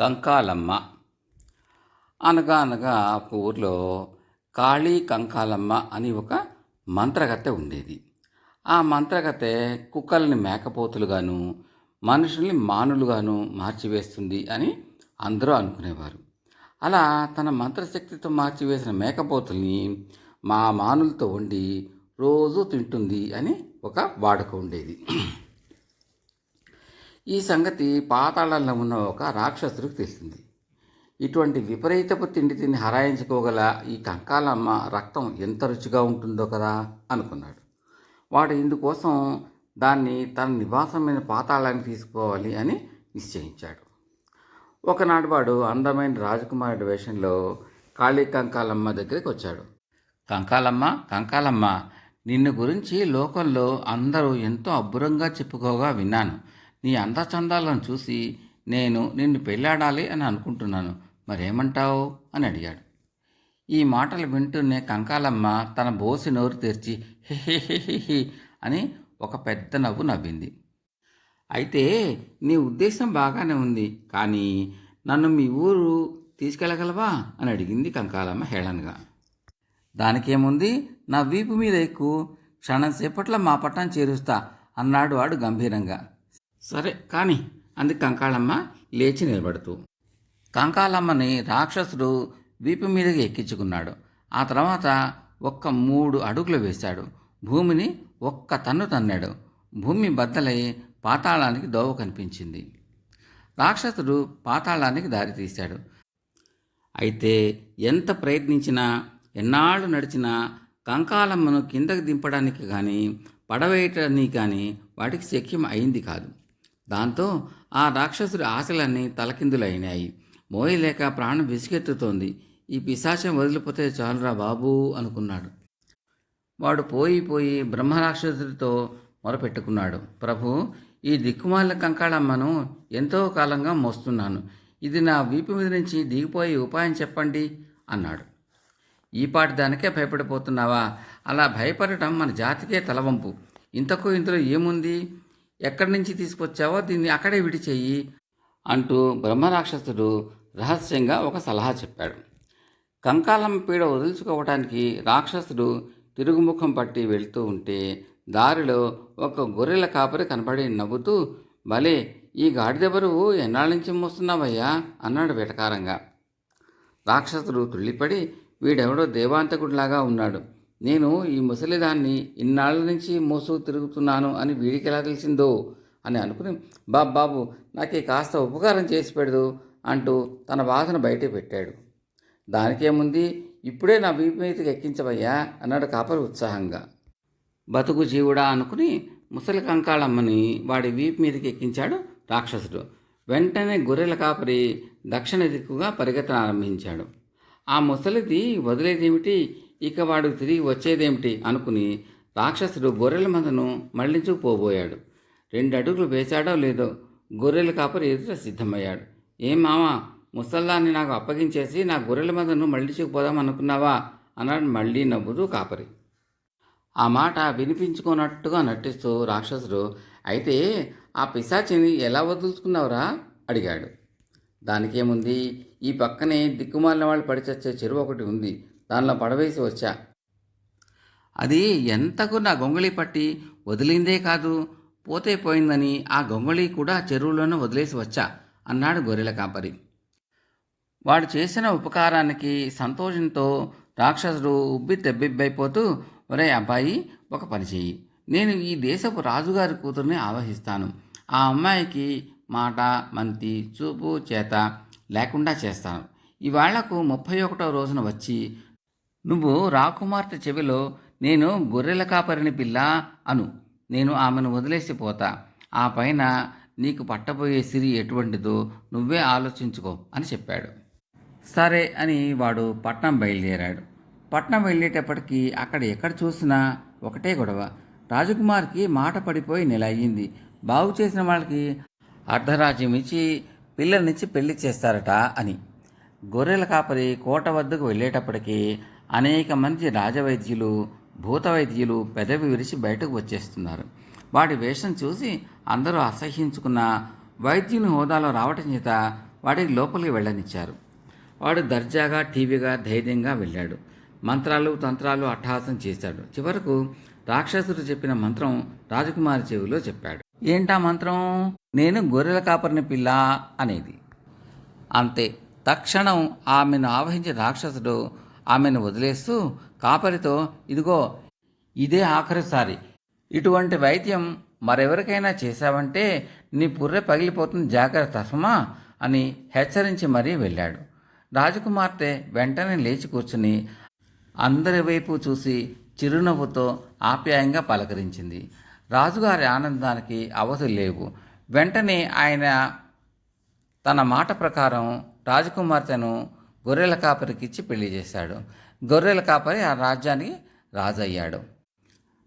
కంకాలమ్మ. అనగా అనగా ఒక ఊర్లో కాళీ కంకాలమ్మ అని ఒక మంత్రగత్తె ఉండేది. ఆ మంత్రగత్తె కుక్కల్ని మేకపోతులుగాను మనుషుల్ని మానులుగాను మార్చివేస్తుంది అని అందరూ అనుకునేవారు. అలా తన మంత్రశక్తితో మార్చివేసిన మేకపోతుల్ని మా మానులతో వండి రోజు తింటుంది అని ఒక వాడుక ఉండేది. ఈ సంగతి పాతాళంలో ఉన్న ఒక రాక్షసుడికి తెలిసింది. ఇటువంటి విపరీతపు తిండి తిని హరాయించుకోగల ఈ కంకాలమ్మ రక్తం ఎంత రుచిగా ఉంటుందో కదా అనుకున్నాడు. వాడు ఇందుకోసం దాన్ని తన నివాసమైన పాతాళానికి తీసుకోవాలి అని నిశ్చయించాడు. ఒకనాడు వాడు అందమైన రాజకుమారుడి వేషంలో కాళీ కంకాలమ్మ దగ్గరికి వచ్చాడు. కంకాలమ్మ కంకాలమ్మ నిన్ను గురించి లోకంలో అందరూ ఎంతో అబ్బురంగా చెప్పుకోగా విన్నాను. నీ అందచందాలను చూసి నేను నిన్ను పెళ్ళాడాలి అని అనుకుంటున్నాను. మరేమంటావు? అని అడిగాడు. ఈ మాటలు వింటూనే కంకాలమ్మ తన బోసి నోరు తెరిచి హెహెహెహి అని ఒక పెద్ద నవ్వు నవ్వింది. అయితే నీ ఉద్దేశం బాగానే ఉంది కానీ నన్ను మీ ఊరు తీసుకెళ్ళగలవా? అని అడిగింది కంకాలమ్మ హేళనగా. దానికేముంది? నా వీపు మీద ఎక్కువ క్షణం సేపట్లో మా పట్టణం చేరుస్తా అన్నాడు వాడు గంభీరంగా. సరే కానీ అంది కంకాళమ్మ లేచి నిలబడుతూ. కంకాలమ్మని రాక్షసుడు వీపు మీదకి ఎక్కించుకున్నాడు. ఆ తర్వాత ఒక్క మూడు అడుగులు వేశాడు. భూమిని ఒక్క తన్ను తన్నాడు. భూమి బద్దలై పాతాళానికి దోవ కనిపించింది. రాక్షసుడు పాతాళానికి దారి తీశాడు. అయితే ఎంత ప్రయత్నించినా ఎన్నాళ్ళు నడిచినా కంకాలమ్మను కిందకి దింపడానికి కానీ పడవేయటానికి కానీ వాటికి శక్యం అయింది కాదు. దాంతో ఆ రాక్షసుడి ఆశలన్నీ తలకిందులైనాయి. మోయలేక ప్రాణం విసిగెత్తుతోంది. ఈ పిశాచం వదిలిపోతే చాలురా బాబూ అనుకున్నాడు. వాడు పోయి పోయి బ్రహ్మరాక్షసుడితో మొరపెట్టుకున్నాడు. ప్రభు ఈ దిక్కుమాల కంకాళమ్మను ఎంతో కాలంగా మోస్తున్నాను. ఇది నా వీపు మీద నుంచి దిగిపోయి ఉపాయం చెప్పండి అన్నాడు. ఈ దానికే భయపడిపోతున్నావా? అలా భయపడటం మన జాతికే తలవంపు. ఇంతకు ఇందులో ఏముంది? ఎక్కడి నుంచి తీసుకొచ్చావో దీన్ని అక్కడే విడిచేయి అంటూ బ్రహ్మరాక్షసుడు రహస్యంగా ఒక సలహా చెప్పాడు. కంకాలమ్మ పీడ వదులుచుకోవటానికి రాక్షసుడు తిరుగుముఖం పట్టి వెళ్తూ ఉంటే దారిలో ఒక గొర్రెల కాపరి కనబడి నవ్వుతూ భలే ఈ గాడిద బరువు ఎన్నాళ్ళ నుంచి మోస్తున్నావయ్యా? అన్నాడు వెటకారంగా. రాక్షసుడు తుళ్ళిపడి వీడెవడో దేవాంతకుడిలాగా ఉన్నాడు. నేను ఈ ముసలిదాన్ని ఇన్నాళ్ళ నుంచి మోసు తిరుగుతున్నాను అని వీడికి ఎలా తెలిసిందో అని అనుకుని బాబు బాబు నాకే కాస్త ఉపకారం చేసి పెడదు అంటూ తన బాధను బయట పెట్టాడు. దానికేముంది? ఇప్పుడే నా వీపు మీదకి ఎక్కించవయ్యా అన్నాడు కాపరి ఉత్సాహంగా. బతుకు జీవుడా అనుకుని ముసలి కంకాళమ్మని వాడి వీపు మీదకి ఎక్కించాడు రాక్షసుడు. వెంటనే గొర్రెల కాపరి దక్షిణ దిక్కుగా పరిగెత్తన ఆరంభించాడు ఆ ముసలిది వదిలేదేమిటి? ఇక వాడు తిరిగి వచ్చేదేమిటి అనుకుని రాక్షసుడు గొర్రెల మందను మళ్ళించుకుపోబోయాడు రెండు అడుగులు వేశాడో లేదో గొర్రెల కాపరి ఎదుట సిద్ధమయ్యాడు. ఏం మామా ముసల్లాన్ని నాకు అప్పగించేసి నా గొర్రెల మందను మళ్ళించుకుపోదాం అనుకున్నావా అన్నాడు మళ్ళీ నవ్వుతూ కాపరి. ఆ మాట వినిపించుకున్నట్టుగా నటిస్తూ రాక్షసుడు అయితే ఆ పిశాచిని ఎలా వదులుచుకున్నావురా అడిగాడు. దానికేముంది? ఈ పక్కనే దిక్కుమాలిన వాళ్ళు పడిచచ్చే చెరువు ఒకటి ఉంది. దానిలో పడవేసి వచ్చా. అది ఎంతకు నా గొంగళి పట్టి వదిలిందే కాదు పోతే పోయిందని ఆ గొంగళి కూడా చెరువులోనే వదిలేసి వచ్చా అన్నాడు గొర్రెల కాపరి. వాడు చేసిన ఉపకారానికి సంతోషంతో రాక్షసుడు ఉబ్బి తెబ్బిబ్బైపోతూ ఒరే అబ్బాయి ఒక పని చెయ్యి. నేను ఈ దేశపు రాజుగారి కూతుర్ని ఆవహిస్తాను. ఆ అమ్మాయికి మాట మంతి చూపు చేత లేకుండా చేస్తాను. ఇవాళ్ళకు ముప్పై ఒకటో రోజున వచ్చి నువ్వు రాకుమార్తె చెవిలో నేను గొర్రెల కాపరిని పిల్ల అను. నేను ఆమెను వదిలేసి పోతా. ఆ పైన నీకు పట్టబోయే సిరి ఎటువంటిదో నువ్వే ఆలోచించుకో అని చెప్పాడు. సరే అని వాడు పట్నం బయలుదేరాడు. పట్నం వెళ్ళేటప్పటికి అక్కడ ఎక్కడ చూసినా ఒకటే గొడవ. రాజకుమార్కి మాట పడిపోయి నెల అయ్యింది. బాగు చేసిన వాళ్ళకి అర్ధరాజ్యం ఇచ్చి పిల్లల్నిచ్చి పెళ్ళి చేస్తారట అని. గొర్రెల కాపరి కోట వద్దకు వెళ్ళేటప్పటికీ అనేక మంది రాజవైద్యులు భూత వైద్యులు పెదవి విరిచి బయటకు వచ్చేస్తున్నారు. వాడి వేషం చూసి అందరూ అసహ్యించుకున్న వైద్యుని హోదాలో రావటం చేత వాడికి లోపలికి వెళ్ళనిచ్చారు. వాడు దర్జాగా టీవీగా ధైర్యంగా వెళ్ళాడు. మంత్రాలు తంత్రాలు అట్టహాసం చేశాడు. చివరకు రాక్షసుడు చెప్పిన మంత్రం రాజకుమారి చెవిలో చెప్పాడు. ఏంటా మంత్రం? నేను గొర్రెల కాపరిని పిల్ల అనేది. అంతే. తక్షణం ఆమెను ఆవహించిన రాక్షసుడు ఆమెను వదిలేస్తూ కాపరితో ఇదిగో ఇదే ఆఖరిసారి. ఇటువంటి వైద్యం మరెవరికైనా చేశావంటే నీ పుర్రె పగిలిపోతుంది. జాగ్రత్త సుమా అని హెచ్చరించి మరీ వెళ్ళాడు. రాజకుమార్తె వెంటనే లేచి కూర్చుని అందరి వైపు చూసి చిరునవ్వుతో ఆప్యాయంగా పలకరించింది. రాజుగారి ఆనందానికి అవధులు లేవు. వెంటనే ఆయన తన మాట ప్రకారం రాజకుమార్తెను గొర్రెల కాపరికిచ్చి పెళ్ళి చేశాడు. గొర్రెల కాపరి ఆ రాజ్యానికి రాజయ్యాడు.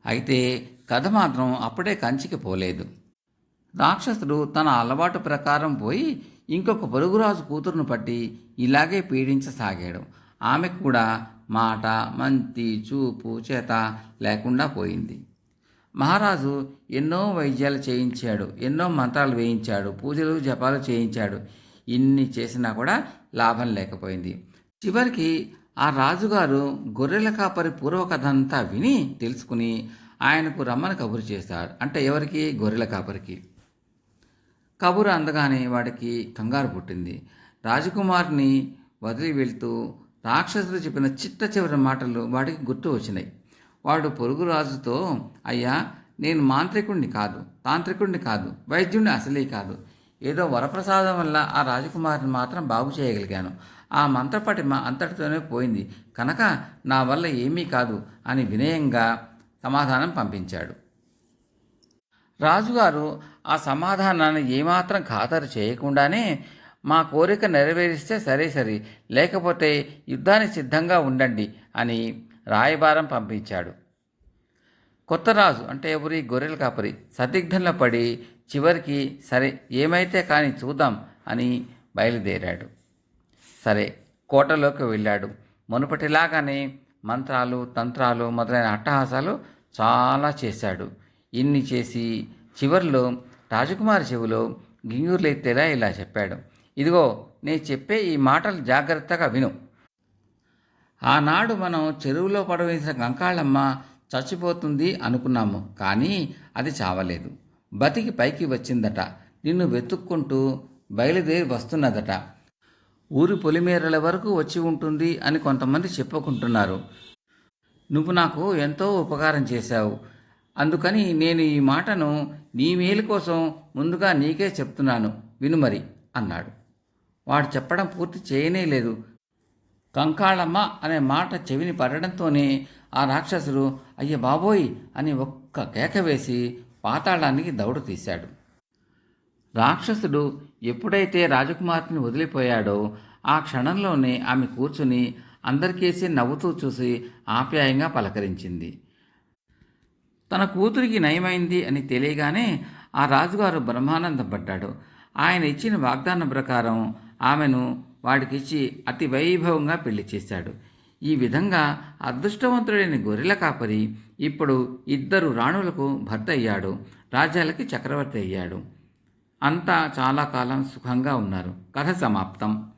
అయితే కథ మాత్రం అప్పుడే కంచికి పోలేదు. రాక్షసుడు తన అలవాటు ప్రకారం పోయి ఇంకొక పొరుగురాజు కూతురును పట్టి ఇలాగే పీడించసాగాడు. ఆమె కూడా మాట మంతి చూపు చేత లేకుండా పోయింది. మహారాజు ఎన్నో వైద్యాలు చేయించాడు ఎన్నో మంత్రాలు వేయించాడు పూజలు జపాలు చేయించాడు. ఇన్ని చేసినా కూడా లాభం లేకపోయింది. చివరికి ఆ రాజుగారు గొర్రెల కాపరి పూర్వకథంతా విని తెలుసుకుని ఆయనకు రమ్మని కబురు చేశాడు. అంటే ఎవరికి? గొర్రెల కాపరికి. కబురు అందగానే వాడికి కంగారు పుట్టింది. రాజకుమార్ని వదిలి వెళ్తూ రాక్షసుడు చెప్పిన చిట్ట చివరి మాటలు వాడికి గుర్తు వచ్చినాయి. వాడు పొరుగు రాజుతో అయ్యా నేను మాంత్రికుణ్ణి కాదు తాంత్రికుణ్ణి కాదు వైద్యుణ్ణి అసలే కాదు. ఏదో వరప్రసాదం వల్ల ఆ రాజకుమారిని మాత్రం బాగు చేయగలిగాను. ఆ మంత్రపటిమ అంతటితోనే పోయింది. కనుక నా వల్ల ఏమీ కాదు అని వినయంగా సమాధానం పంపించాడు. రాజుగారు ఆ సమాధానాన్ని ఏమాత్రం ఖాతరు చేయకుండానే మా కోరిక నెరవేరిస్తే సరే సరే లేకపోతే యుద్ధానికి సిద్ధంగా ఉండండి అని రాయబారం పంపించాడు. కొత్త రాజు అంటే ఎవరి? గొర్రెల కాపరి. సందిగ్ధంలో పడి చివరికి సరే ఏమైతే కానీ చూద్దాం అని బయలుదేరాడు. సరే కోటలోకి వెళ్ళాడు. మునుపటిలాగానే మంత్రాలు తంత్రాలు మొదలైన అట్టహాసాలు చాలా చేశాడు. ఇన్ని చేసి చివరిలో రాజకుమారి చెవిలో గింగూరులెత్తేలా ఇలా చెప్పాడు. ఇదిగో నేను చెప్పే ఈ మాటలు జాగ్రత్తగా విను. ఆనాడు మనం చెరువులో పడవేసిన గంకాళమ్మ చచ్చిపోతుంది అనుకున్నాము కానీ అది చావలేదు. బతికి పైకి వచ్చిందట. నిన్ను వెతుక్కుంటూ బయలుదేరి వస్తున్నదట. ఊరి పొలిమేరల వరకు వచ్చి ఉంటుంది అని కొంతమంది చెప్పుకుంటున్నారు. నువ్వు నాకు ఎంతో ఉపకారం చేశావు. అందుకని నేను ఈ మాటను నీ మేలు కోసం ముందుగా నీకే చెప్తున్నాను. వినుమరి అన్నాడు. వాడు చెప్పడం పూర్తి చేయనే లేదు. కంకాళమ్మ అనే మాట చెవిని పడడంతోనే ఆ రాక్షసుడు అయ్య బాబోయ్ అని ఒక్క కేక వేసి పాతాళానికి దౌడు తీశాడు. రాక్షసుడు ఎప్పుడైతే రాజకుమార్తెని వదిలిపోయాడో ఆ క్షణంలోనే ఆమె కూర్చుని అందరికేసి నవ్వుతూ చూసి ఆప్యాయంగా పలకరించింది. తన కూతురికి నయమైంది అని తెలియగానే ఆ రాజుగారు బ్రహ్మానందపడ్డాడు ఆయన ఇచ్చిన వాగ్దానం ప్రకారం ఆమెను వాడికిచ్చి అతి వైభవంగా పెళ్ళి చేశాడు. ఈ విధంగా అదృష్టవంతుడైన గొర్రెల కాపరి ఇప్పుడు ఇద్దరు రాణులకు భర్త అయ్యాడు రాజ్యాలకి చక్రవర్తి అయ్యాడు. అంతా చాలా కాలం సుఖంగా ఉన్నారు. కథ సమాప్తం.